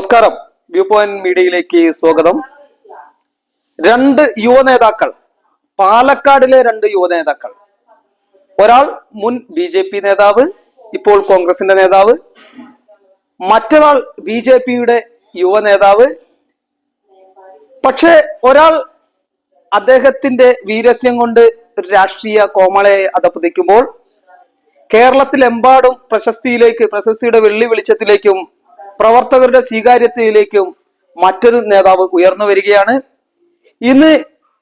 നമസ്കാരം. View point മീഡിയയിലേക്ക് സ്വാഗതം. രണ്ട് യുവ നേതാക്കൾ പാലക്കാടിലെ രണ്ട് യുവ നേതാക്കൾ. ഒരാൾ മുൻ ബി ജെ പി നേതാവ് ഇപ്പോൾ കോൺഗ്രസിന്റെ നേതാവ്. മറ്റൊരാൾ ബി ജെ പിയുടെ യുവ നേതാവ്. പക്ഷേ ഒരാൾ അദ്ദേഹത്തിന്റെ വീരസ്യം കൊണ്ട് രാഷ്ട്രീയ കോമളയെ അതപ്പതിക്കുമ്പോൾ കേരളത്തിലെമ്പാടും പ്രശസ്തിയിലേക്ക് പ്രശസ്തിയുടെ വെള്ളി വെളിച്ചത്തിലേക്കും പ്രവർത്തകരുടെ സ്വീകാര്യതയിലേക്കും മറ്റൊരു നേതാവ് ഉയർന്നു വരികയാണ്. ഇന്ന്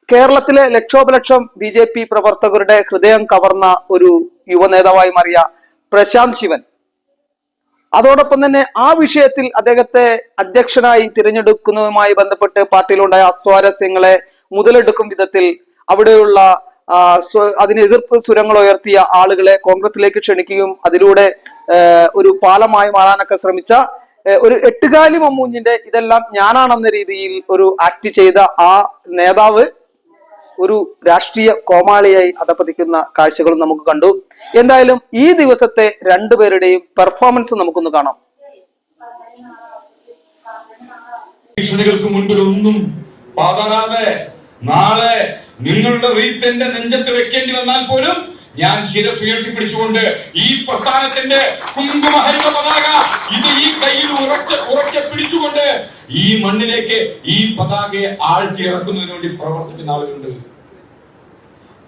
കേരളത്തിലെ ലക്ഷോപലക്ഷം ബി ജെ പി പ്രവർത്തകരുടെ ഹൃദയം കവർന്ന ഒരു യുവ നേതാവായി മാറിയ പ്രശാന്ത് ശിവൻ. അതോടൊപ്പം തന്നെ ആ വിഷയത്തിൽ അദ്ദേഹത്തെ അധ്യക്ഷനായി തിരഞ്ഞെടുക്കുന്നതുമായി ബന്ധപ്പെട്ട് പാർട്ടിയിലുണ്ടായ അസ്വാരസ്യങ്ങളെ മുതലെടുക്കും വിധത്തിൽ അവിടെയുള്ള അതിന് എതിർപ്പ് സ്വരങ്ങൾ ഉയർത്തിയ ആളുകളെ കോൺഗ്രസിലേക്ക് ക്ഷണിക്കുകയും അതിലൂടെ ഒരു പാലമായി മാറാനൊക്കെ ശ്രമിച്ച ഒരു എട്ടുകാലി മമ്മൂഞ്ഞിന്റെ ഇതെല്ലാം ഞാനാണെന്ന രീതിയിൽ ഒരു ആക്ട് ചെയ്ത ആ നേതാവ് ഒരു രാഷ്ട്രീയ കോമാളിയായി അധപ്പതിക്കുന്ന കാഴ്ചകളും നമുക്ക് കണ്ടു. എന്തായാലും ഈ ദിവസത്തെ രണ്ടുപേരുടെയും പെർഫോമൻസ് നമുക്കൊന്ന് കാണാം. ഭീഷണികൾക്ക് മുൻപിൽ ഒന്നും നാളെ നിങ്ങളുടെ റീത്തിന്റെ നെഞ്ചത്ത് വെക്കേണ്ടി വന്നാൽ പോലും ഞാൻ ശിരസ് ഉയർത്തിപ്പിടിച്ചുകൊണ്ട് ഈ പ്രസ്ഥാനത്തിന്റെ കുങ്കുമഹരിത പതാക ഇത് ഈ കയ്യിൽ ഉറച്ച ഉറക്കെ പിടിച്ചുകൊണ്ട് ഈ മണ്ണിലേക്ക് ഈ പതാകയെ ആഴ്ത്തി ഇറക്കുന്നതിന് വേണ്ടി പ്രവർത്തിക്കുന്ന ആളുകളുണ്ട്.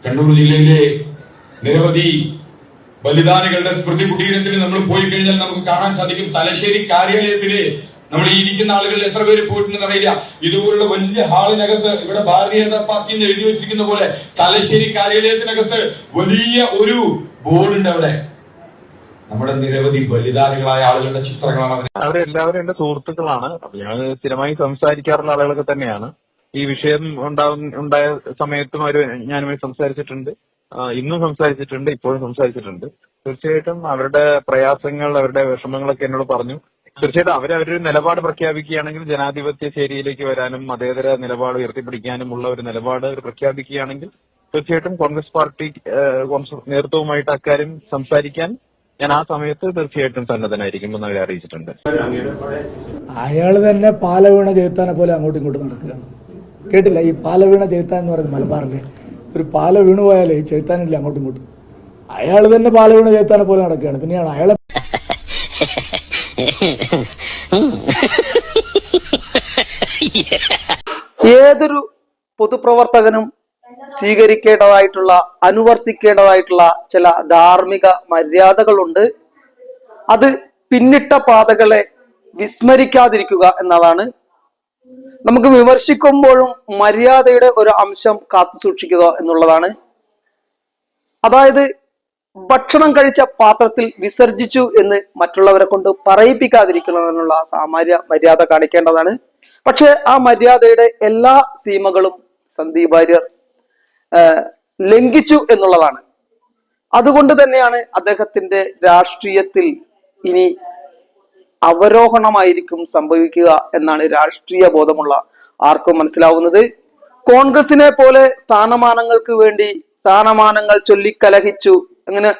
കണ്ണൂർ ജില്ലയിലെ നിരവധി ബലിദാനികളുടെ സ്മൃതി കുടീരത്തിൽ നമ്മൾ പോയി കഴിഞ്ഞാൽ നമുക്ക് കാണാൻ സാധിക്കും തലശ്ശേരി കാര്യാലയത്തിൽ നമ്മൾ ഈ ഇരിക്കുന്ന ആളുകൾ എത്ര പേര് പോയിട്ടുണ്ടെന്ന് അറിയില്ല. ഇതുപോലുള്ള വലിയ ഹാളിനകത്ത് ഇവിടെ ഭാരതീയ ജനതാ പാർട്ടി എന്ന് എഴുതി വെച്ചിരിക്കുന്ന പോലെ തലശ്ശേരി കാര്യാലയത്തിനകത്ത് വലിയ ഒരു ബോർഡുണ്ട് അവിടെ. നമ്മുടെ നിരവധി ബലിദാനികളായ ആളുകളുടെ ചിത്രങ്ങളാണ് അവരെല്ലാവരും എന്റെ സുഹൃത്തുക്കളാണ്. ഞാൻ സ്ഥിരമായി സംസാരിക്കാറുള്ള ആളുകളൊക്കെ തന്നെയാണ്. ഈ വിഷയം ഉണ്ടാവുന്ന ഉണ്ടായ സമയത്തും അവർ ഞാനുമായി സംസാരിച്ചിട്ടുണ്ട്. ഇന്നും സംസാരിച്ചിട്ടുണ്ട് ഇപ്പോഴും സംസാരിച്ചിട്ടുണ്ട്. തീർച്ചയായിട്ടും അവരുടെ പ്രയാസങ്ങൾ അവരുടെ വിഷമങ്ങളൊക്കെ എന്നോട് പറഞ്ഞു. തീർച്ചയായിട്ടും അവർ അവരൊരു നിലപാട് പ്രഖ്യാപിക്കുകയാണെങ്കിൽ ജനാധിപത്യ ശൈലിയിലേക്ക് വരാനും മതേതര നിലപാട് ഉയർത്തിപ്പിടിക്കാനും ഉള്ള ഒരു നിലപാട് അവർ പ്രഖ്യാപിക്കുകയാണെങ്കിൽ തീർച്ചയായിട്ടും കോൺഗ്രസ് പാർട്ടി നേതൃത്വവുമായിട്ട് അക്കാര്യം സംസാരിക്കാൻ ഞാൻ ആ സമയത്ത് തീർച്ചയായിട്ടും സന്നദ്ധനായിരിക്കും എന്ന് അവരെ അറിയിച്ചിട്ടുണ്ട്. അയാൾ തന്നെ പാലവീണ വീണ ചെലുത്താനെ പോലെ അങ്ങോട്ടും ഇങ്ങോട്ടും നടക്കുകയാണ് കേട്ടില്ല? ഈ പാലവീണ വീണ ചെലുത്താൻ എന്ന് പറയുന്നത് മലബാറിലെ ഒരു പാല വീണു പോയാലേ ചെലുത്താനില്ല അങ്ങോട്ടും ഇങ്ങോട്ടും? അയാൾ തന്നെ പാല വീണ പോലെ നടക്കുകയാണ്. പിന്നെയാണ് അയാളെ ഏതൊരു പൊതുപ്രവർത്തകനും സ്വീകരിക്കേണ്ടതായിട്ടുള്ള അനുവർത്തിക്കേണ്ടതായിട്ടുള്ള ചില ധാർമ്മിക മര്യാദകളുണ്ട്. അത് പിന്നിട്ട പാതകളെ വിസ്മരിക്കാതിരിക്കുക എന്നതാണ്. നമുക്ക് വിമർശിക്കുമ്പോഴും മര്യാദയുടെ ഒരു അംശം കാത്തു സൂക്ഷിക്കുക എന്നുള്ളതാണ്. അതായത് ഭക്ഷണം കഴിച്ച പാത്രത്തിൽ വിസർജിച്ചു എന്ന് മറ്റുള്ളവരെ കൊണ്ട് പറയിപ്പിക്കാതിരിക്കുന്നതിനുള്ള സാമാന്യ മര്യാദ കാണിക്കേണ്ടതാണ്. പക്ഷെ ആ മര്യാദയുടെ എല്ലാ സീമകളും സന്ദീപ് വാര്യർ ലംഘിച്ചു എന്നുള്ളതാണ്. അതുകൊണ്ട് തന്നെയാണ് അദ്ദേഹത്തിന്റെ രാഷ്ട്രീയത്തിൽ ഇനി അവരോഹണമായിരിക്കും സംഭവിക്കുക എന്നാണ് രാഷ്ട്രീയ ബോധമുള്ള ആർക്കും മനസ്സിലാവുന്നത്. കോൺഗ്രസിനെ പോലെ സ്ഥാനമാനങ്ങൾക്ക് വേണ്ടി സ്ഥാനമാനങ്ങൾ ചൊല്ലിക്കലഹിച്ചു അങ്ങനെ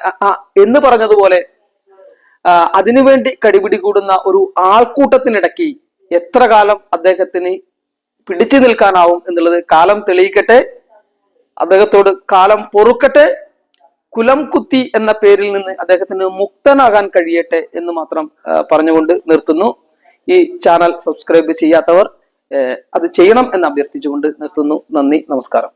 എന്ന് പറഞ്ഞതുപോലെ അതിനുവേണ്ടി കടിപിടി കൂടുന്ന ഒരു ആൾക്കൂട്ടത്തിനിടയ്ക്ക് എത്ര കാലം അദ്ദേഹത്തിന് പിടിച്ചു നിൽക്കാനാവും എന്നുള്ളത് കാലം തെളിയിക്കട്ടെ. അദ്ദേഹത്തോട് കാലം പൊറുക്കട്ടെ. കുലം കുത്തി എന്ന പേരിൽ നിന്ന് അദ്ദേഹത്തിന് മുക്തനാകാൻ കഴിയട്ടെ എന്ന് മാത്രം പറഞ്ഞുകൊണ്ട് നിർത്തുന്നു. ഈ ചാനൽ സബ്സ്ക്രൈബ് ചെയ്യാത്തവർ അത് ചെയ്യണം എന്ന് അഭ്യർത്ഥിച്ചുകൊണ്ട് നിർത്തുന്നു. നന്ദി നമസ്കാരം.